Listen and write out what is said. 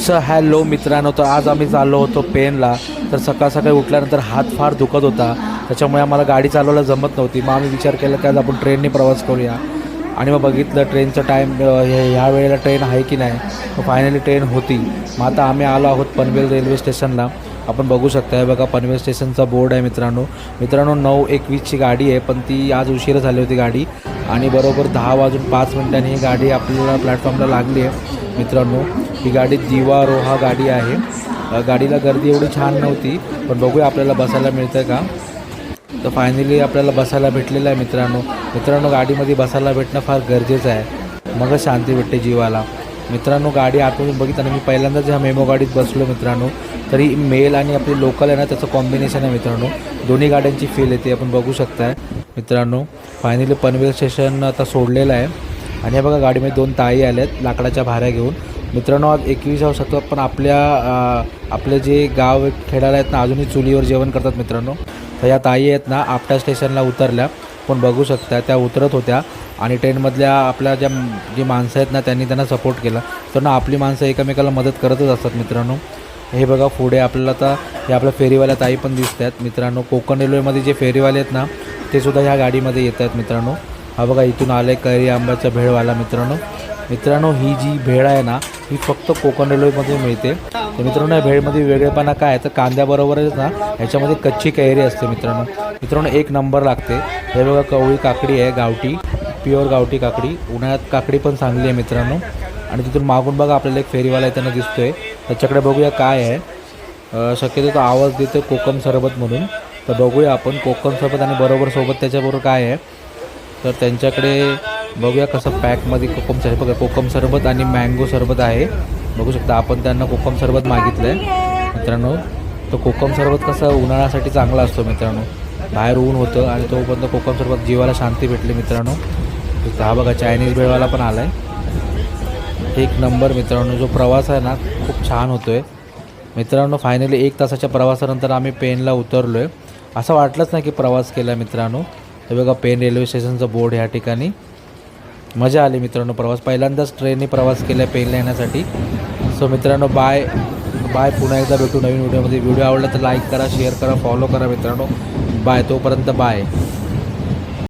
स हॅलो मित्रांनो. तर आज आम्ही चाललो होतो पेनला. तर सकाळ सकाळी उठल्यानंतर हात फार दुखत होता. त्याच्यामुळे आम्हाला गाडी चालवायला जमत नव्हती. मग आम्ही विचार केला की आज आपण ट्रेनने प्रवास करूया. आणि मग बघितलं ट्रेनचं टाईम ह्या वेळेला ट्रेन आहे की नाही. मग फायनली ट्रेन होती. मग आता आम्ही आलो आहोत पनवेल रेल्वे स्टेशनला आपण बघू शकता. हे बघा पनवेल स्टेशनचा बोर्ड आहे मित्रांनो. मित्रांनो नऊ एकवीसची गाडी आहे पण ती आज उशीर झाली होती गाडी. आणि बरोबर दहा वाजून पाच मिनिटांनी ही गाडी आपल्याला प्लॅटफॉर्मला लागली आहे. मित्रांनो ही गाडी दिवा रोहा गाडी आहे. गाडीला गर्दी एवढी छान नव्हती पण बघूया आपल्याला बसायला मिळतं का? तर फायनली आपल्याला बसायला भेटलेलं आहे मित्रांनो. मित्रांनो गाडीमध्ये बसायला भेटणं फार गरजेचं आहे. मगच शांती भेटते जीवाला. मित्रांनो गाडी आतमधून बघितलं मी पहिल्यांदाच ह्या मेमो गाडीत बसलो मित्रांनो. तरी मेल आणि आपली लोकल आहे ना त्याचं कॉम्बिनेशन आहे मित्रांनो. दोन्ही गाड्यांची फील येते आपण बघू शकताय. मित्रांनो फायनली पनवेल स्टेशन आता सोडलेलं आहे. आणि हे बघा गाडीमध्ये दोन ताई आल्यात लाकडाच्या भाऱ्या घेऊन. मित्रांनो आज एकविसावं शतक पण आपल्या आपले जे गाव खेळायला आहेत ना अजूनही चुलीवर जेवण करतात मित्रांनो. तर या ताई आहेत ना आपटा स्टेशनला उतरल्या. आपण बघू शकता त्या उतरत होत्या आणि ट्रेनमधल्या आपल्या ज्या जी माणसं आहेत ना त्यांनी त्यांना सपोर्ट केला. तर ना आपली माणसं एकमेकाला मदत करतच असतात मित्रांनो. हे बघा पुढे आपल्याला आता हे आपल्या फेरीवाल्या ताई पण दिसत आहेत मित्रांनो. कोकण रेल्वेमध्ये जे फेरीवाले आहेत ना ते सुद्धा ह्या गाडीमध्ये येत आहेत मित्रांनो. हा बघा इथून आले कैरी आंब्याचा भेळवाला मित्रांनो. मित्रांनो ही जी भेळ आहे ना ही फक्त कोकण रेल्वेमध्ये मिळते. तर मित्रांनो या भेळमध्ये वेगळेपणा काय आहे? तर कांद्याबरोबरच ना ह्याच्यामध्ये कच्ची कैरी असते मित्रांनो. मित्रांनो एक नंबर लागते. हे बघा कवळी काकडी आहे गावठी. प्युअर गावठी काकडी. उन्हाळ्यात काकडी पण चांगली आहे मित्रांनो. आणि तिथून मागून बघा आपल्याला एक फेरीवाला येताना दिसतोय. त्याच्याकडे बघूया काय आहे. शक्यतो तो आवाज देतो कोकम सरबत म्हणून. तर बघूया आपण कोकम सरबत आणि बरोबर सोबत त्याच्याबरोबर काय आहे. तर त्यांच्याकडे बघूया कसं पॅकमध्ये कोकम सरबत बघा कोकम सरबत आणि मँगो सरबत आहे. बघू शकता आपण त्यांना कोकम सरबत मागितलं आहे मित्रांनो तर कोकम सरबत कसं उन्हाळ्यासाठी चांगला असतो मित्रांनो. बाहेर ऊन होतं आणि तोपर्यंत कोकम सरबत जीवाला शांती भेटली मित्रांनो. हा बघा चायनीज भेळवाला पण आला आहे एक नंबर मित्रांनो जो प्रवास आहे ना खूप छान होतो आहे मित्रांनो फायनली एक तासाच्या प्रवासानंतर आम्ही पेनला उतरलो आहे असं वाटलंच नाही की प्रवास केला मित्रांनो. हे बघा पेन रेल्वे स्टेशनचं बोर्ड ह्या ठिकाणी. मजा आली मित्रांनो प्रवास. पहिल्यांदाच ट्रेनने प्रवास केला आहे पेनला येण्यासाठी सो मित्रांनो बाय बाय पुन्हा एकदा भेटू नवीन व्हिडिओमध्ये व्हिडिओ आवडला तर लाईक करा शेअर करा फॉलो करा मित्रांनो. बाय तोपर्यंत बाय